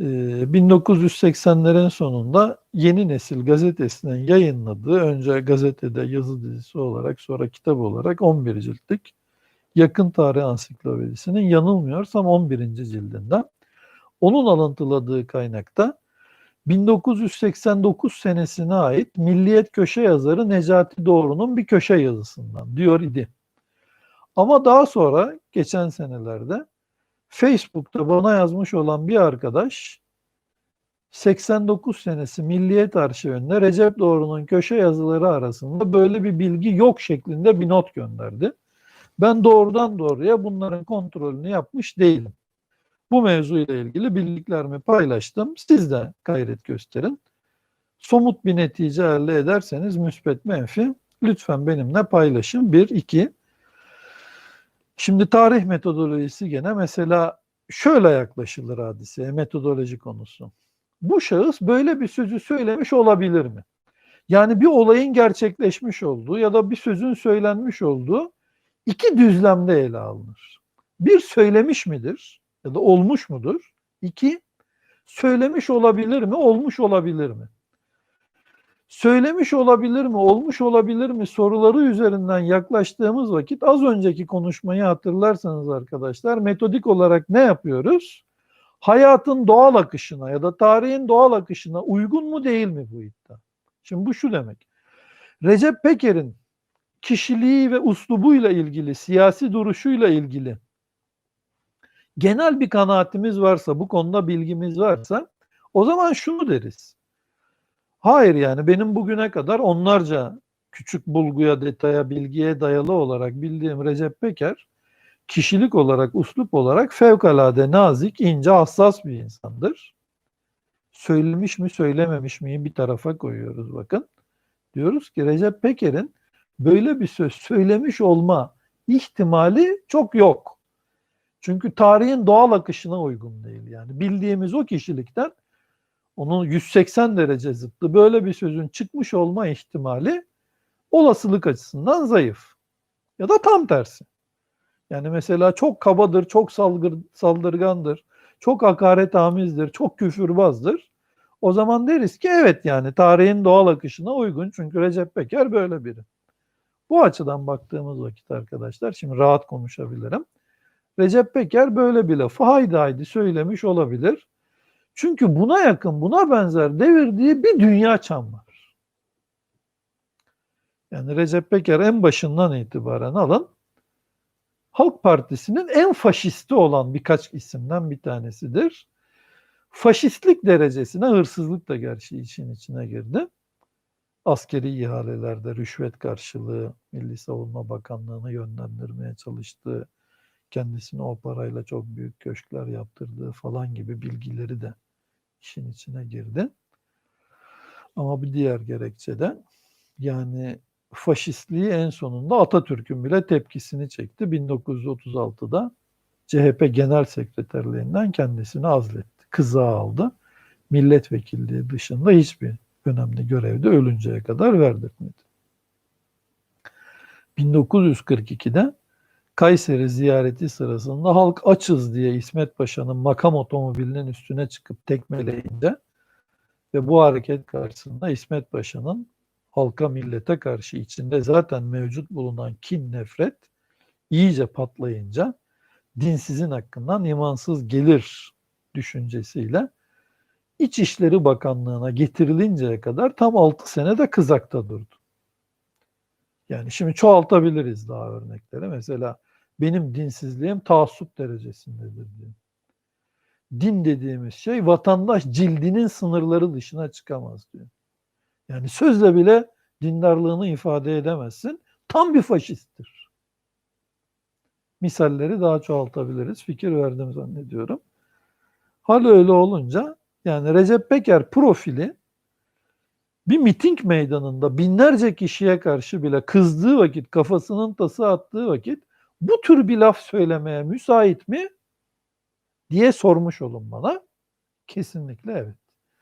Ee, 1980'lerin sonunda Yeni Nesil gazetesinin yayınladığı önce gazetede yazı dizisi olarak sonra kitap olarak 11 ciltlik Yakın Tarih Ansiklopedisi'nin yanılmıyorsam 11. cildinden onun alıntıladığı kaynakta 1989 senesine ait Milliyet köşe yazarı Necati Doğru'nun bir köşe yazısından diyor idi. Ama daha sonra geçen senelerde Facebook'ta bana yazmış olan bir arkadaş 89 senesi Milliyet Arşivinde Recep Doğru'nun köşe yazıları arasında böyle bir bilgi yok şeklinde bir not gönderdi. Ben doğrudan doğruya bunların kontrolünü yapmış değilim. Bu mevzuyla ilgili bildiklerimi paylaştım. Siz de gayret gösterin. Somut bir netice elde ederseniz müspet menfi lütfen benimle paylaşın. Bir, iki. Şimdi tarih metodolojisi gene mesela şöyle yaklaşılır hadiseye metodoloji konusu. Bu şahıs böyle bir sözü söylemiş olabilir mi? Yani bir olayın gerçekleşmiş olduğu ya da bir sözün söylenmiş olduğu iki düzlemde ele alınır. Bir söylemiş midir ya da olmuş mudur? İki söylemiş olabilir mi, olmuş olabilir mi? Söylemiş olabilir mi, olmuş olabilir mi soruları üzerinden yaklaştığımız vakit az önceki konuşmayı hatırlarsanız arkadaşlar metodik olarak ne yapıyoruz? Hayatın doğal akışına ya da tarihin doğal akışına uygun mu değil mi bu iddia? Şimdi bu şu demek. Recep Peker'in kişiliği ve uslubuyla ilgili, siyasi duruşuyla ilgili genel bir kanaatimiz varsa, bu konuda bilgimiz varsa o zaman şunu deriz. Hayır yani benim bugüne kadar onlarca küçük bulguya, detaya, bilgiye dayalı olarak bildiğim Recep Peker kişilik olarak, uslup olarak fevkalade nazik, ince, hassas bir insandır. Söylemiş mi, söylememiş miyi bir tarafa koyuyoruz bakın. Diyoruz ki Recep Peker'in böyle bir söz söylemiş olma ihtimali çok yok. Çünkü tarihin doğal akışına uygun değil. Yani bildiğimiz o kişilikten onun 180 derece zıttı böyle bir sözün çıkmış olma ihtimali olasılık açısından zayıf. Ya da tam tersi. Yani mesela çok kabadır, çok salgır, saldırgandır, çok hakaretamizdir, çok küfürbazdır. O zaman deriz ki evet yani tarihin doğal akışına uygun çünkü Recep Peker böyle biri. Bu açıdan baktığımız vakit arkadaşlar şimdi rahat konuşabilirim. Recep Peker böyle bir lafı haydi haydi söylemiş olabilir. Çünkü buna yakın, buna benzer devirdiği bir dünya çam var. Yani Recep Peker en başından itibaren alın, Halk Partisi'nin en faşisti olan birkaç isimden bir tanesidir. Faşistlik derecesine hırsızlık da gerçi için içine girdi. Askeri ihalelerde rüşvet karşılığı Milli Savunma Bakanlığı'nı yönlendirmeye çalıştığı, kendisine o parayla çok büyük köşkler yaptırdığı falan gibi bilgileri de işin içine girdi. Ama bir diğer gerekçe de yani faşistliği en sonunda Atatürk'ün bile tepkisini çekti. 1936'da CHP Genel Sekreterliğinden kendisini azletti. Kıza aldı. Milletvekilliği dışında hiçbir önemli görevde ölünceye kadar verdirmedi. 1942'de Kayseri ziyareti sırasında halk açız diye İsmet Paşa'nın makam otomobilinin üstüne çıkıp tekmeleyince ve bu hareket karşısında İsmet Paşa'nın halka millete karşı içinde zaten mevcut bulunan kin nefret iyice patlayınca dinsizin hakkından imansız gelir düşüncesiyle İçişleri Bakanlığı'na getirilinceye kadar tam 6 sene de kızakta durdu. Yani şimdi çoğaltabiliriz daha örnekleri. Mesela benim dinsizliğim taassup derecesindedir diyor. Din dediğimiz şey vatandaş cildinin sınırları dışına çıkamaz diyor. Yani sözle bile dindarlığını ifade edemezsin. Tam bir faşisttir. Misalleri daha çoğaltabiliriz. Fikir verdim zannediyorum. Hal öyle olunca yani Recep Peker profili bir miting meydanında binlerce kişiye karşı bile kızdığı vakit, kafasının tası attığı vakit bu tür bir laf söylemeye müsait mi diye sormuş olun bana. Kesinlikle evet.